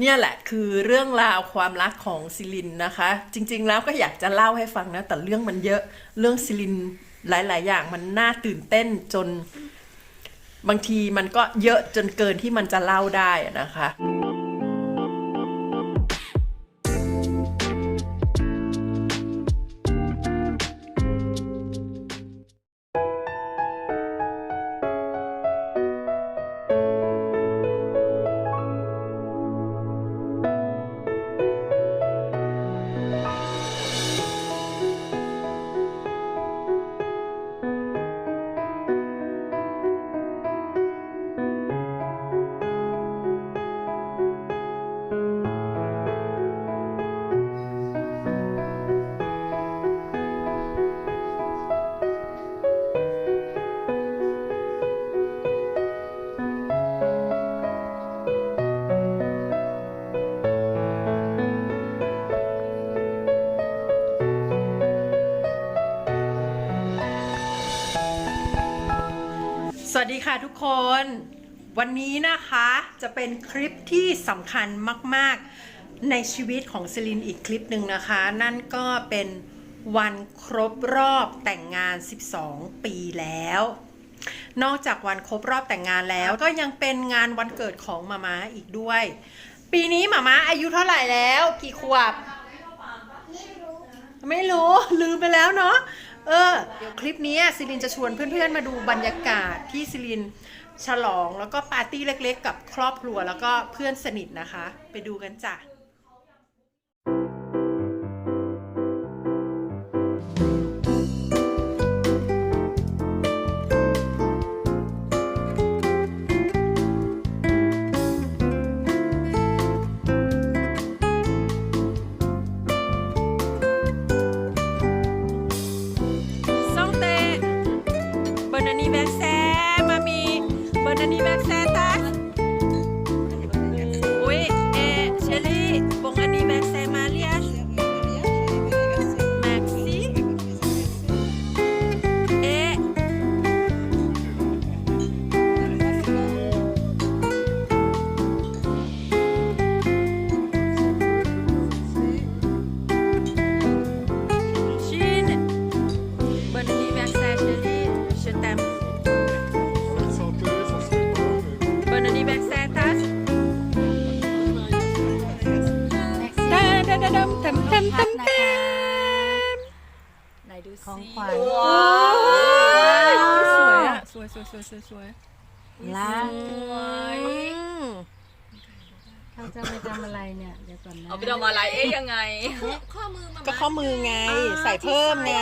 เนี่ยแหละคือเรื่องราวความรักของซิลินนะคะ จริง ๆ แล้วก็อยากจะเล่าให้ฟังนะ แต่เรื่องมันเยอะเรื่องซิลินหลาย ๆ อย่างมันน่าตื่นเต้นจน บางทีมันก็เยอะจนเกินที่มันจะเล่าได้นะคะ นี้นะคะจะเป็นคลิปที่สำคัญมาก ๆ ในชีวิตของซิลินอีกคลิปหนึ่งนะคะ นั่นก็เป็นวันครบรอบแต่งงาน 12 ปีแล้ว นอกจากวันครบรอบแต่งงานแล้วก็ยังเป็นงานวันเกิดของมาม่าอีกด้วย ปีนี้มาม่าอายุเท่าไหร่แล้ว กี่ขวบ ไม่รู้ ลืมไปแล้วเนาะเออเดี๋ยวคลิปนี้ซิลินจะชวนเพื่อนๆมาดูบรรยากาศที่ซิลิน ฉลองแล้วก็ปาร์ตี้เล็กๆ กับครอบครัวแล้วก็เพื่อนสนิทนะคะ ไปดูกันจ้ะ anniversaire, สวยสวยสวยสวยล้างสวยเขาจะไปทำอะไรเนี่ย เดี๋ยวก่อนนะเอาไปทำอะไรเอ๊ยยังไงก็ข้อมือไง ใส่เพิ่มไง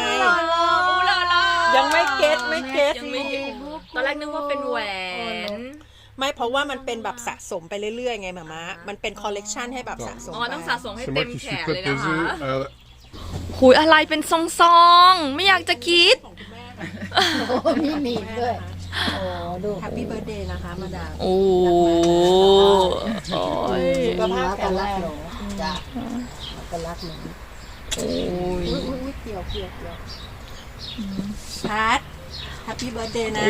ยังไม่เก็ตไม่เก็ตยังไม่เก็ตอนแรกนึกว่าเป็นแหวนไม่เพราะว่ามันเป็นแบบสะสมไปเรื่อยๆไงหมามามันเป็นคอลเลกชันให้แบบสะสมอ๋อต้องสะสมให้เต็มแขนเลยนะคะหุยอะไรเป็นซองซองๆไม่อยากจะคิดโอ้มีหนีบด้วย โอ้ดูแฮปปี้เบิร์ดเดย์นะคะมาดามโอ้โอ้ยสุขภาพกันรักหนูจ้ะกันรักหนูโอ้ยอุ้ยอุ้ยเกี่ยวเกี่ยวเกี่ยวชาร์ตแฮปปี้เบิร์ดเดย์นะ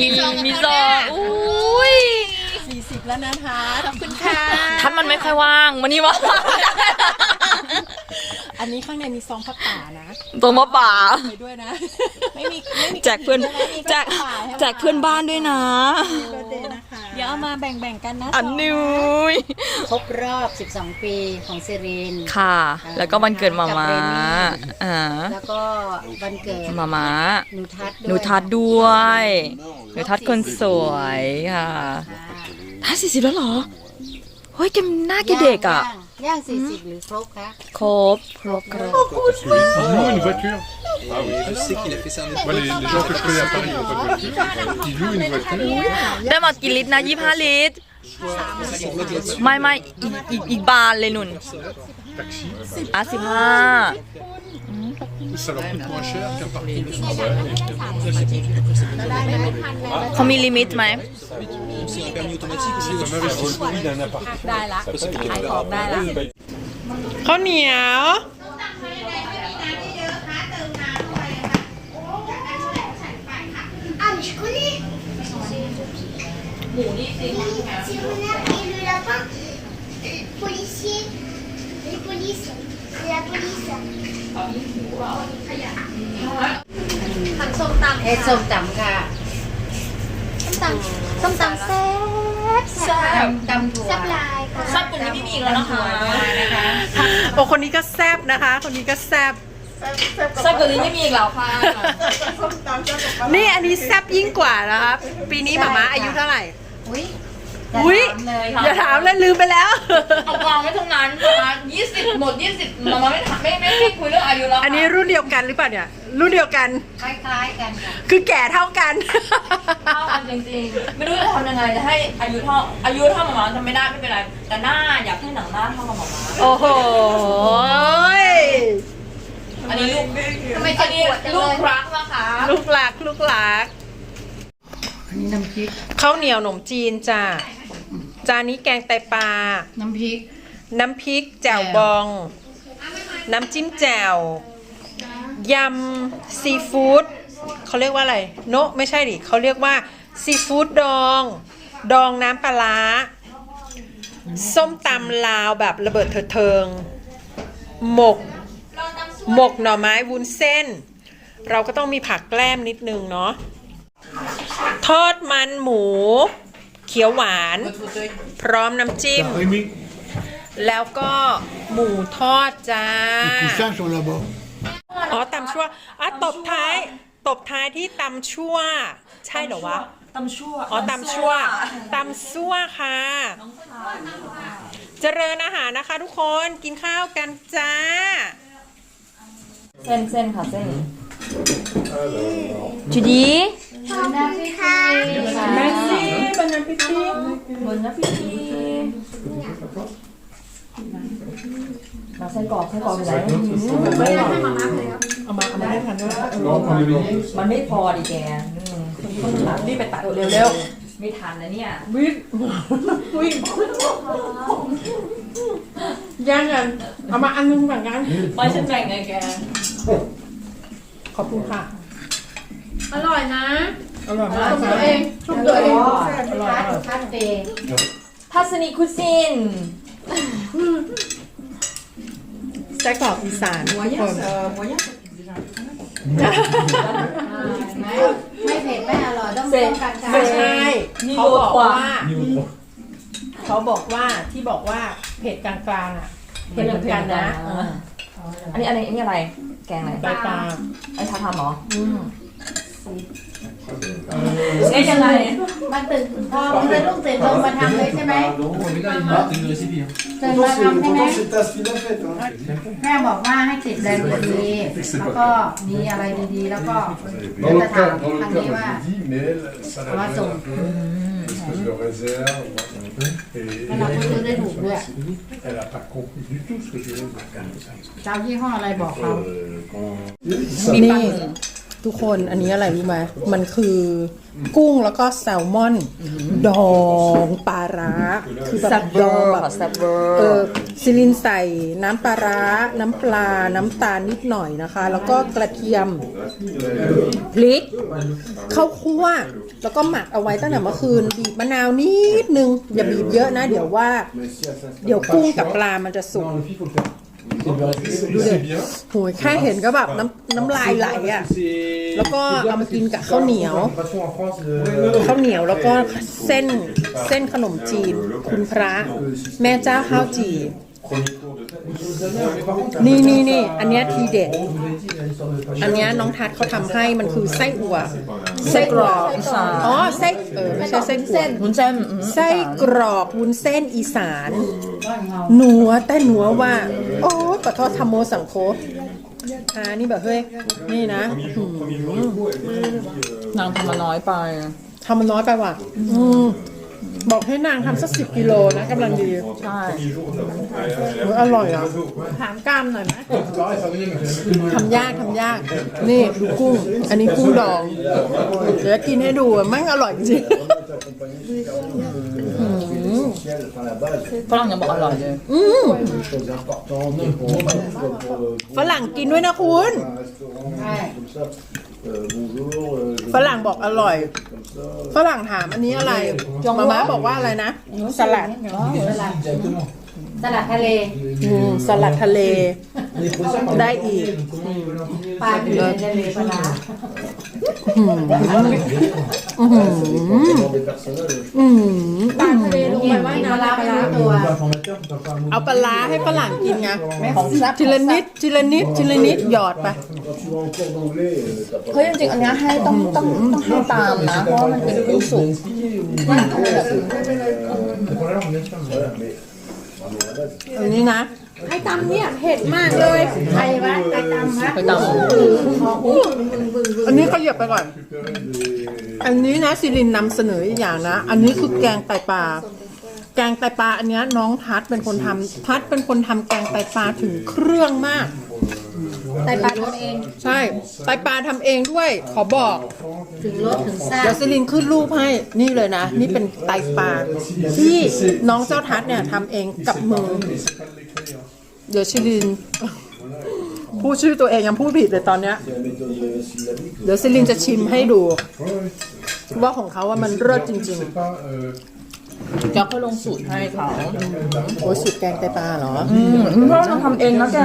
มีซองมีซองอุ้ย40แล้วนะคะขอบคุณค่ะท่านมันไม่ค่อยว่างมันนี่ว่าง อันนี้ข้างในมีซองผ้าป่านะตัวมาป่า ไปด้วยนะ ไม่มีไม่มีแจกเพื่อนแจกแจกเพื่อนบ้านด้วยนะ เบิร์ดเดย์นะคะเดี๋ยวเอามาแบ่งๆกันนะอันนิวยครบรอบ 12 ปีของเซรีน ค่ะ แล้วก็วันเกิดมามาอ่าแล้วก็วันเกิดมามาหนูทัศน์ด้วยหนูทัดด้วยหนูทัดคนสวยค่ะค่ะห้าสี่สิบแล้วเหรอ เฮ้ยแกหน้าแกเด็กอะ ย่าง ย่างสี่สิบหรือครบคะครบครบครบ il loue une voiture. Ah oui. Je sais qu'il a fait ça un autre Moi, les, les gens que je connais à Paris, ils n'ont pas de voiture. Ils louent une voiture. ได้มากี่ลิตรนะยี่ห้าลิตร là-dessus. ไม่ไม่อีกอีกอีกบานเลยนุ่น Taxi. อะสิบห้า Ça leur coûte moins cher qu'un parking. เขามีลิมิตไหม C'est un permis automatique aussi. C'est un investissement. ได้ละ Parce que ขายของได้ละข้าวเหนียว Ah, mais je connais Si vous n'avez le lapin, police. C'est la police. เอ็ดส้มตำค่ะ ส้มตำส้มตำแซ่บแซ่บตำถั่วแซ่บลายค่ะซับตัวนี้ไม่มีอีกแล้วนะคะนะคะโอ้คนนี้ก็แซบนะคะ คนนี้ก็แซบซับตัวนี้ไม่มีอีกแล้วค่ะ นี่อันนี้แซบยิ่งกว่านะคะ ปีนี้หมาม้าอายุเท่าไหร่ อุ้ยอุ๊ยจะถามเลยอย่าถามเลยลืมไปแล้ว เอาวางไว้ตรงนั้นนะคะยี่สิบหมดยี่สิบมามาไม่ถามไม่ไม่ไม่คุยเรื่องอายุแล้วอันนี้รุ่นเดียวกันหรือเปล่าเนี่ย รุ่นเดียวกัน คล้ายๆกันค่ะคือแก่เท่ากัน เท่ากันจริงๆ ไม่รู้จะทำยังไงจะให้อายุเท่าอายุเท่าหมามาทำไม่ได้ไม่เป็นไร แต่หน้าอยากให้หนังหน้าเท่ากับหมามาโอ้โหยอันนี้ลูกทำไมอัจะนปนี้วดจังลูเลกยรักนะคะลูกหลัก ลูกหลัก อันนี้น้ำพริกข้าวเหนียวหนมจีนจ้า จานนี้แกงไตปลา น้ำพริก น้ำพริกแจ่วบอง น้ำจิ้มแจ่วยำซีฟู้ดเขาเรียกว่าอะไร โนะไม่ใช่ดิเขาเรียกว่าซีฟู้ดดอง ดองน้ำปลาร้าส้มตำลาวแบบระเบิดเถิดเทิง หมก หมกหน่อไม้วุ้นเส้น เราก็ต้องมีผักแกล้มนิดนึงเนาะ ทอดมันหมู เขียวหวาน พร้อมน้ำจิ้ม Rémi, แล้วก็หมูทอดจ้า les coussins sont là-bas. อ๋อตำชั่วอะตบท้าย ตบท้ายที่ตำชั่ว ใช่เหรอวะ ตำชั่วอ๋อตำชั่วตำซั่วค่ะ เจริญอาหารนะคะทุกคน กินข้าวกันจ้า เส้นเส้นค่ะเส้นจุดี ขอบคุณค่ะแมสซี่บานาพิตี้บนนะพี่ทีมาไส้กรอกไส้กรอกอยู่ไหนไม่หรอกเอามาเอามาให้ทันด้วยมันไม่พอดิแกอืมรีบไปตัดเร็วๆไม่ทันนะเนี่ยวิ่งวิ่งย่งกันเอามาอันนึงแบ่งกันไม่ฉันแบ่งไงแกขอบคุณค่ะ อร่อยนะอร่อยมากชมค่ะตัวเองชมตัวเองอร่อยทัดมากทัดเองทัศนีคุซินไส้กรอกอีสานทุกคนไม่เผ็ดไม่อร่อยต้องเป็นกลางๆไม่ใช่นี่เขาบอกกว่าว่าเขาบอกว่าที่บอกว่าเผ็ดกลางๆอะเผ็ดเหมือนกันนะอ่าอันนี้อันนี้อันนี้อะไร แกงอะไรใบปลาไอ้ชาทำเหรออืม เอ๊ะยังไงมันตื่นพอมันเลยลูกตื่นลงมาทำเลยใช่ไหม C'est une récipe. ตื่นมาทำใช่ไหม c'est ta fille en fait. Hein. แม่บอกว่าให้ติดแรงดีๆแล้วก็มีอะไรดีๆ แล้วก็ Dans le จะถาม cœur, dans ทาง le นี้ cœur, ว่า je lui dis, mais elle, ça la Ah, donne attends. un peu, une espèce de réserve. Et, et แล้วเราก็ซื้อได้ถูกด้วย elle n'a pas compris du tout ce que je voulais dire. เจ้ายี่ห้ออะไรบอกเขา Euh, quand- นี่ ทุกคนอันนี้อะไรรู้ไหมมันคือกุ้งแล้วก็แซลมอน ดองปลาร้า คือแบบดองแบบแซ่บเวอเออร์ซิลินใส่น้ำปลาร้า น้ำปลา น้ำตาลนิดหน่อยนะคะ แล้วก็กระเทียมพริกข้าวคั่ว แล้วก็หมักเอาไว้ตั้งแต่เมื่อคืน บีบมะนาวนิดนึง อย่าบีบเยอะนะ เดี๋ยวว่า Mais si elle s'installe เดี๋ยว pas กุ้ง chaud, กับปลามันจะสุก Non, le fil, faut le faire. ดูดิโหยแค่เห็นก็แบบน้ำน้ำลายไหลอะ แล้วก็เอามากินกับข้าวเหนียว ข้าวเหนียวแล้วก็เส้นเส้นขนมจีน คุณพระ แม่เจ้าข้าวจี่ นี่นี่นี่อันเนี้ยทีเด็ด อันเนี้ยน้องทัดเขาทำให้มันคือไส้อั่วไส้กรอกอีสานอ๋อไส้เออไม่ใช่ไส้อั่ววุ้นเส้นอืมไส้กรอกวุ้นเส้นอีสาน หนัวแต่หนัวว่า โอ้ยขอโทษธรรมโมสังโคอ่านี่แบบเฮ้ยนี่นะหืมนางทำมาน้อยไป ทำมันน้อยไปว่ะ อืม บอกให้นางทำสักสิบกิโลนะกำลังดีใช่เอออร่อยอะถามกล้ามหน่อยไหมทำยากทำยาก นี่ดูกุ้ง อันนี้กุ้งดอง เดี๋ยวกินให้ดูอะแมันอร่อยจริง อืม l'essentiel, enfin la base. ฝรั่งยังบอกอร่อยเลย Une chose importante pour, pour, pour- ฝรั่งกินด้วยนะคุณ un restaurant, comme ça. Euh, bonjour. euh, je- ฝรั่งบอกอร่อย Comme ça. ฝรั่งถามอันนี้อะไรมาม่าบอกว่าอะไรนะ สลัด Directement. สลัดทะเล อืมสลัดทะเล On est trop ça par Dai, le i- donc comment ils veulent en premier ปลาทะเลทะเลปลาร้า Dans des personnages. อืมปลาทะเลลงไปว่ายน้ำปลาร้าตัว Pas informateur, tu peux pas un mot. เอาปลาร้าให้ฝรั่งกินไงของซับทีละนิดทีละนิดทีละนิดหยอดไป Quand tu vas en cours d'anglais, euh, t'as pas เฮ้ยจริงๆอันเนี้ยให้ต้องต้องต้องให้ตามนะ เพราะว่ามันเป็นกุ้งสุก C'est pas là, on vient อันนี้นะไอ้ตำเนี่ยเผ็ดมากเลยใครวะไอ้ตำฮะไปตามอันนี้เขาเหยียบไปก่อน อันนี้นะซิลินนำเสนออีกอย่างนะ อันนี้คือแกงไตปลา แกงไตปลาอันเนี้ยน้องทัดเป็นคนทำทัดเป็นคนทำแกงไตปลาถึงเครื่องมาก ไตปลาทำเอง ใช่ไตปลาทำเองด้วย ขอบอก ถึงรสถึงแซ่บเดี๋ยวซิลินขึ้นรูปให้นี่เลยนะ นี่เป็นไตปลาที่น้องเจ้าทัดเนี่ยทำเองกับมือ เดี๋ยวซิลินพูดชื่อตัวเองยังพูดผิดเลยตอนเนี้ย C'est la méthode euh, syllabique. เดี๋ยวซิลินจะชิมให้ดู ว่าของเขาว่ามันเลิศจริง C'est pas. euh, จะเขาลงสูตรให้เขาๆโอ้ยสูตรแกงไตปลาเหรออืมเพราะเราทำเองนะแก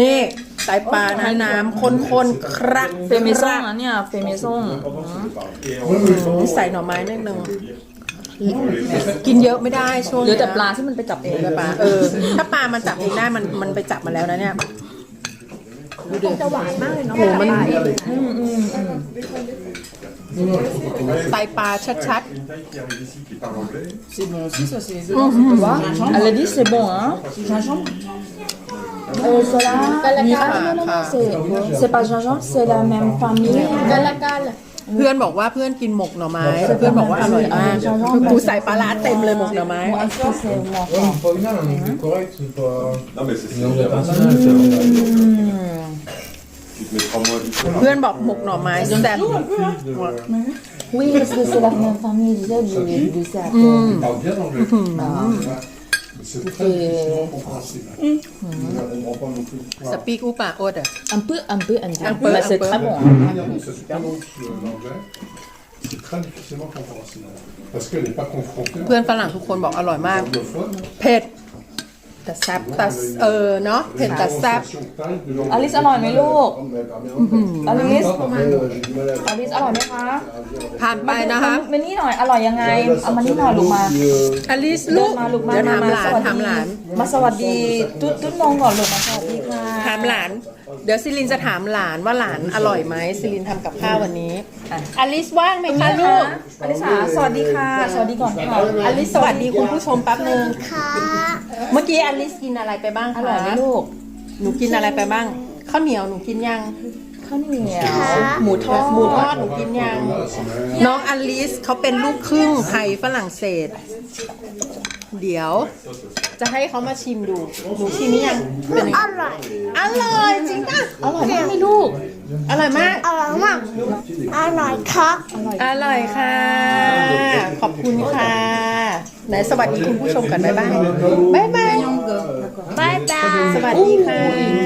นี่ไตปลานะน้ำข้นๆครักเฟมิซ่งนะเนี่ย เฟมิซ่งนี่ใส่หน่อไม้นิดนึงกินเยอะไม่ได้ช่วงหรือเนี้ยแต่ปลาที่มันไปจับเองแต่ปลาเออ ถ้าปลามันจับเองได้มันมันไปจับมาแล้วนะเนี่ย C'est bon hein. aussi, ça, c'est les c'est bon euh, อ่ะ c'est- pas gingembre, c'est la même famille. เพื่อนบอกว่าเพื่อนกินหมกหน่อไม้ เพื่อนบอกว่าอร่อยมากคือกูใส่ปลาร้าเต็มเลยหมกหน่อไม้ Moi, ça c'est mon Ouais, mais pas une heure, un anglais correct, c'est pas. Non, mais c'est Un anglais c'est- personnel, Tu te mets trois mois du coup. เพื่อนบอกหมกหน่อไม้แซ่บ Oui, parce que c'est la même famille, déjà, du, du cercle. Il parle bien anglais. Ouais. สปีกอุปาโอดอะ Un peu, un peu indien. Un peu, Mais un c'est peu. très bon. hein. Regardez, ça se prononce euh, l'anglais. C'est très difficilement compréhensible. Parce qu'elle n'est pas confrontée เพื่อนฝรั่งทุกคนบอกอร่อยมาก anglophone. เผ็ด แต่แซ่บแต่เออเนาะเผ็ดแต่แซ่บ Prononciation taille de l'anglais. อลิสอร่อยไหมลูก Oh, mais pas bien. อลิส Après, euh, j'ai du mal à อลิสอร่อยไหมคะผ่านไปนะคะมานี่หน่อย อร่อยยังไง เอามานี่หน่อยลูกมา อลิสเดิลูนกมาลูกมาเดี๋ยวถามมาหลานสวัสถามดีหลาน มาสวัสดี ตุ๊ดตุ๊ดนงก่อนลูกมาสวัสดีค่ะ ถามหลาน เดี๋ยวซิลินจะถามหลานว่าหลานอร่อยไหมซิลินทำกับข้าววันนี้อลิสว่างไหมคะลูกอลิสาสวัสดีค่ะ สวัสดีก่อนค่ะ อลิสสวัสดีคุณผู้ชมแป๊บนึงค่ะเมื่อกี้อลิสกินอะไรไปบ้างอคะร่อยไหมลูกหนูกินอะไรไปบ้างข้าวเหนียวหนูกินยัง ข้าวเหนียวหมูทอดหมูทอดหนูกินยัง น้องอลิสเขาเป็นลูกครึ่งไทยฝรั่งเศส เดี๋ยว จะให้เขามาชิมดูหนูชิมหรือยังเป็นยังไงอร่อยอร่อยจริงป่ะอร่อยมากไหมลูก อร่อยมาก อร่อยมากอร่อยค่ะอร่อยค่ะ ขอบคุณค่ะไหนสวัสดีคุณผู้ชมกันบ๊ายบายบ๊ายบายบายบาย สวัสดีค่ะ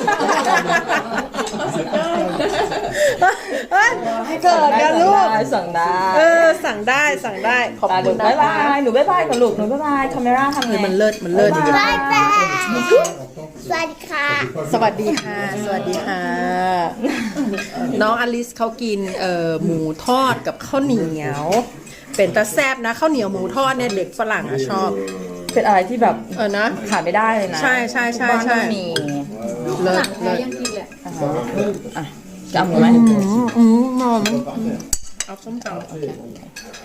เกิดกันลูก สั่งได้เออ สั่งได้สั่งได้ ขอบตาคุดูณบ๊ายนะบายหนูบ๊ายบายกับลูกหนูบ๊ายบายคาเมราทำไง มันเลิศมันเลิศจริงบายบายสวัสดีค่ะ สวัสดีค่ะ สวัสดีค่ะ น้องอลิสเขากินเอ่อหมูทอดกับข้าวเหนียว เป็นตาแซบนะข้าวเหนียวหมูทอดเนี่ยเด็กฝรั่งอะชอบ เป็นอะไรที่แบบเออนะ ขาดไม่ได้เลยนะใช่ใช่ใช่บ้านใช่ ต้องมี เลิศเลิศ อะ จะเอาหมูไหมอืมอืมนอนเอาส้มตำ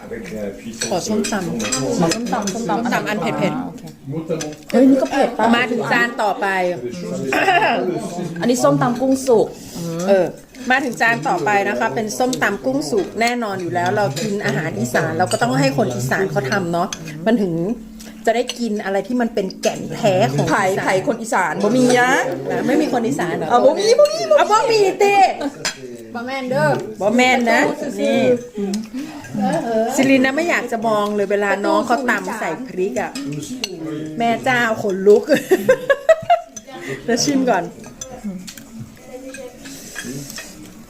Avec la puissance. ขอส้มตำขอส้มตำส้มตำส้มตำอันเผ็ดๆโอเค Mot à mot. เฮ้ยนี่ก็เผ็ดปะมาถึงจานต่อไปอันนี้ส้มตำกุ้งสุก เออ มาถึงจานต่อไปนะคะ เป็นส้มตำกุ้งสุกแน่นอนอยู่แล้ว เรากินอาหารอีสานเราก็ต้องให้คนอีสานเขาทำเนาะ มันถึง จะได้กินอะไรที่มันเป็นแก่นแท้ของไผ่อีสานไผ่คนอีสานบ่มีนะนะไม่มีคนอีสานเหรอเอาบ่มีบ่มีบ่มีเอาบ่มีเต้บะแมนเด้อบ่แม่นนะนี่ซิลินนะไม่อยากจะมองเลยเวลาน้องเขาตำใส่พริกอะแม่เจ้าขนลุกแล้วชิมก่อน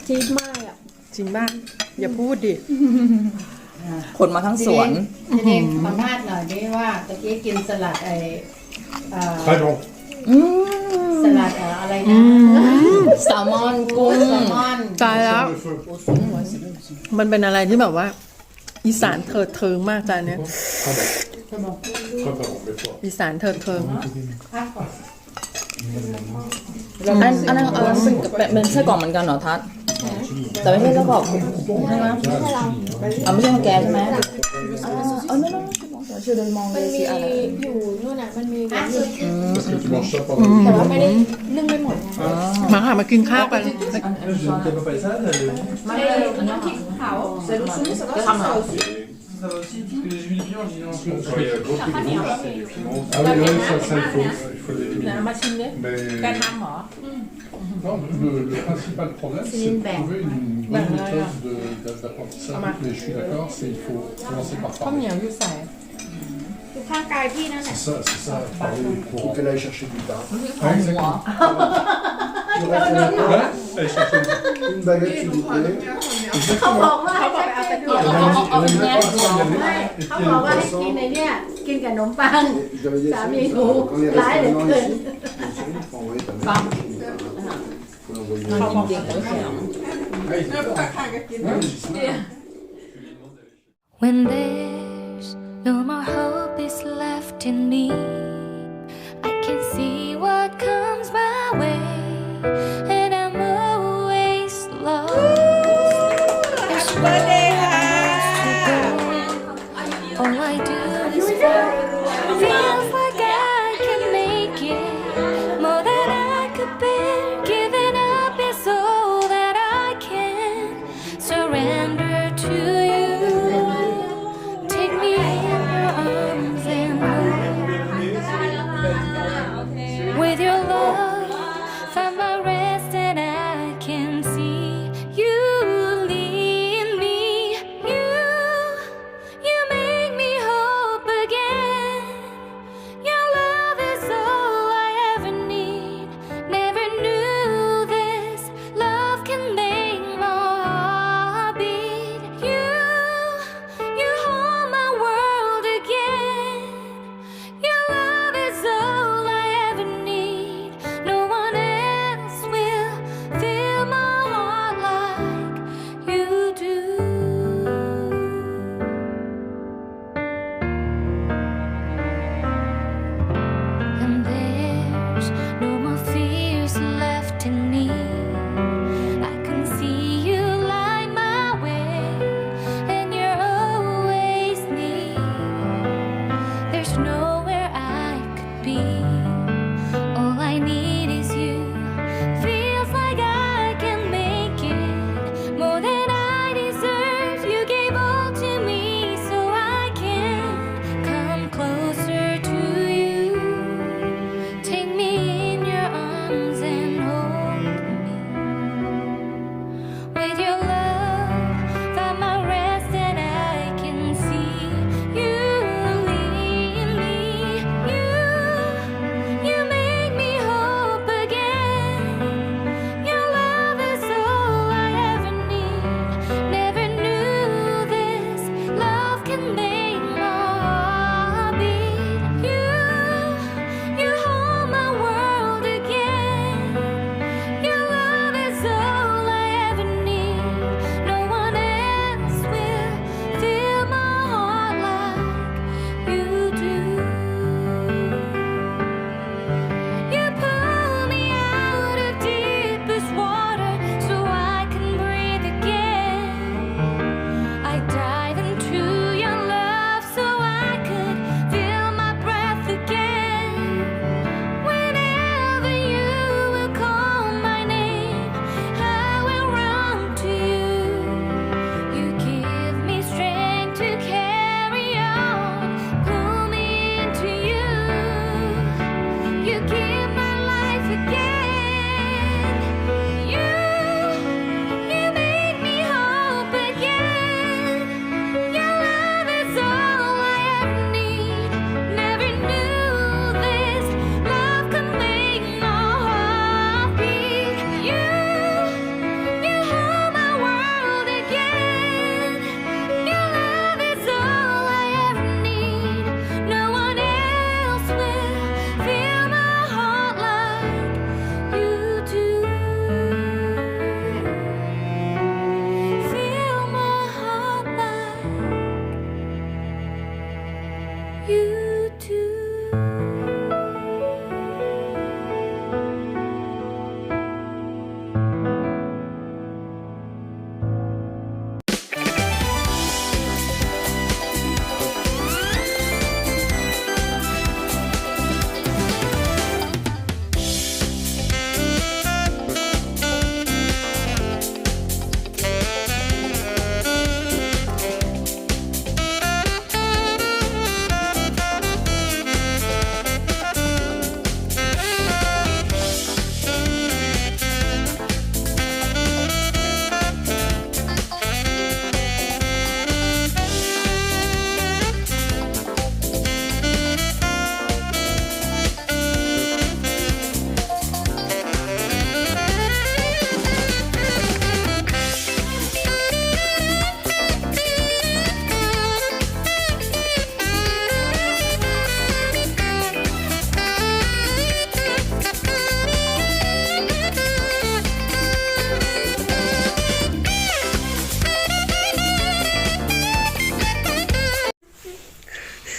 จี๊ดมากอะจริงป่ะอย่าพูดดิ ขนมาทั้งสวน ทีนี้สัมภาษณ์หน่อยดิว่าตะกี้กินสลัดไอเอ่อ Très bon. อืมสลัดเอ่ออะไรนะแซลมอนกุ้งแซลมอนตายแล้ว Le feu. มันเป็นอะไรที่แบบว่า อีสานเถิดเทิงมากจานเนี้ย Très bon. Très bon, mais fort. อีสานเถิดเทิงอันอันนั้นเออเป็นเป็นเป็นไส้กรอกเหมือนกันเหรอทัศน์ แต่ไม่ใช่ไส้กรอกใช่ไหมอ่าไม่ใช่ของแกใช่ไหมอ่าเออไม่ไม่ไม่เชื่อเดินมองเลมันยมีสิอะไรอยู่นู่นน่ะมันมีแบบอยู่ Parce que tu manges ça pendant แต่ว่าไม่ได้นึ่งไม่หมดไงมาค่ะมากินข้าวกัน Quand il y a beaucoup de groupe, Ah oui, oui, ça, ça, il faut, il faut l'éliminer. Mais... Non, le, le principal problème, c'est de trouver une bonne méthode de- d'a- d'apprentissage. Mais je suis d'accord, c'est il faut commencer par ข้าวเหนี parler. ยวอยู่ใส่อยู่ข้างกายพี่นั่นแหละ C'est ça, c'est ça, parler Faut courant. qu'elle aille chercher du pain. Ah, exactement. Ouais, allez chercher une- Une baguette, s'il vous plaît. เขาบอกว่าให้ใช้แค่ตัว Elle a mis- elle a mis trois cents y aller, et เขา puis บอก elle ว่าให้กินในเนี่ยกินกับขนมปัง Et J'avais dit, Ça a ça, mis ça, gros. quand les Là, elle est restaurants pleine. ici, il faut envoyer ta mère. Faut l'envoyer. When there's no more hope is left in me,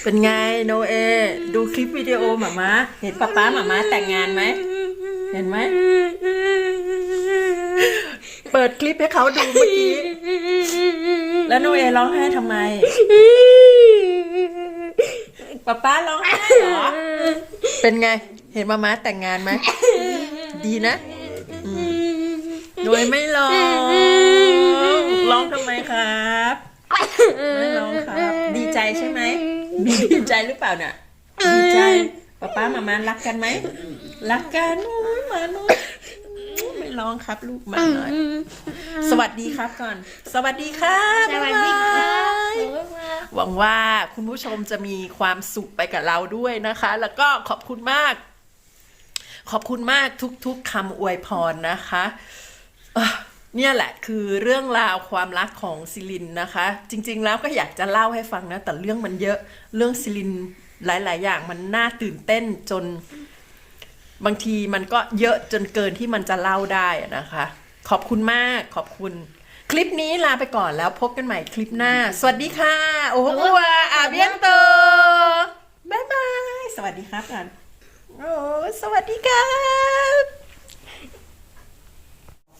เป็นไงโนเอ ดูคลิปวิดีโอหมามาเห็นป๊าป๊าหมามาแต่งงานไหม เห็นไหม เปิดคลิปให้เขาดูเมื่อกี้ แล้วโนเอร้องไห้ทำไมป๊าป๊าร้องไห้เหรอ เป็นไง เห็นมามาแต่งงานไหม ดีนะอืมโนเอไม่ร้อง ร้องทำไมครับ ไม่ร้องครับ ดีใจใช่ไหม ดีใจหรือเปล่าเนี่ยดีใจป๊าป๊ามามารักกันไหมรักกันโอ้ยมาหน่อยไม่ร้องครับลูกมาหน่อยสวัสดีครับก่อน สวัสดีครับสวัสดีครับบ๊ายบายหวังว่าคุณผู้ชมจะมีความสุขไปกับเราด้วยนะคะ แล้วก็ขอบคุณมาก ขอบคุณมากทุกๆคำอวยพรนะคะ เนี่ยแหละคือเรื่องราวความรักของซิลินนะคะ จริง ๆ แล้วก็อยากจะเล่าให้ฟังนะ แต่เรื่องมันเยอะเรื่องซิลินหลาย ๆ อย่างมันน่าตื่นเต้นจน บางทีมันก็เยอะจนเกินที่มันจะเล่าได้นะคะ ขอบคุณมากขอบคุณ คลิปนี้ลาไปก่อนแล้วพบกันใหม่คลิปหน้า สวัสดีค่ะ โอ้โหอาเบียนโตบายบาย สวัสดีครับกันโอ้สวัสดีครับ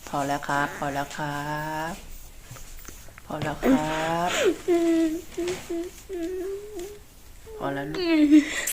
พอแล้วครับ พอแล้วครับ พอแล้วครับ พอแล้วลูก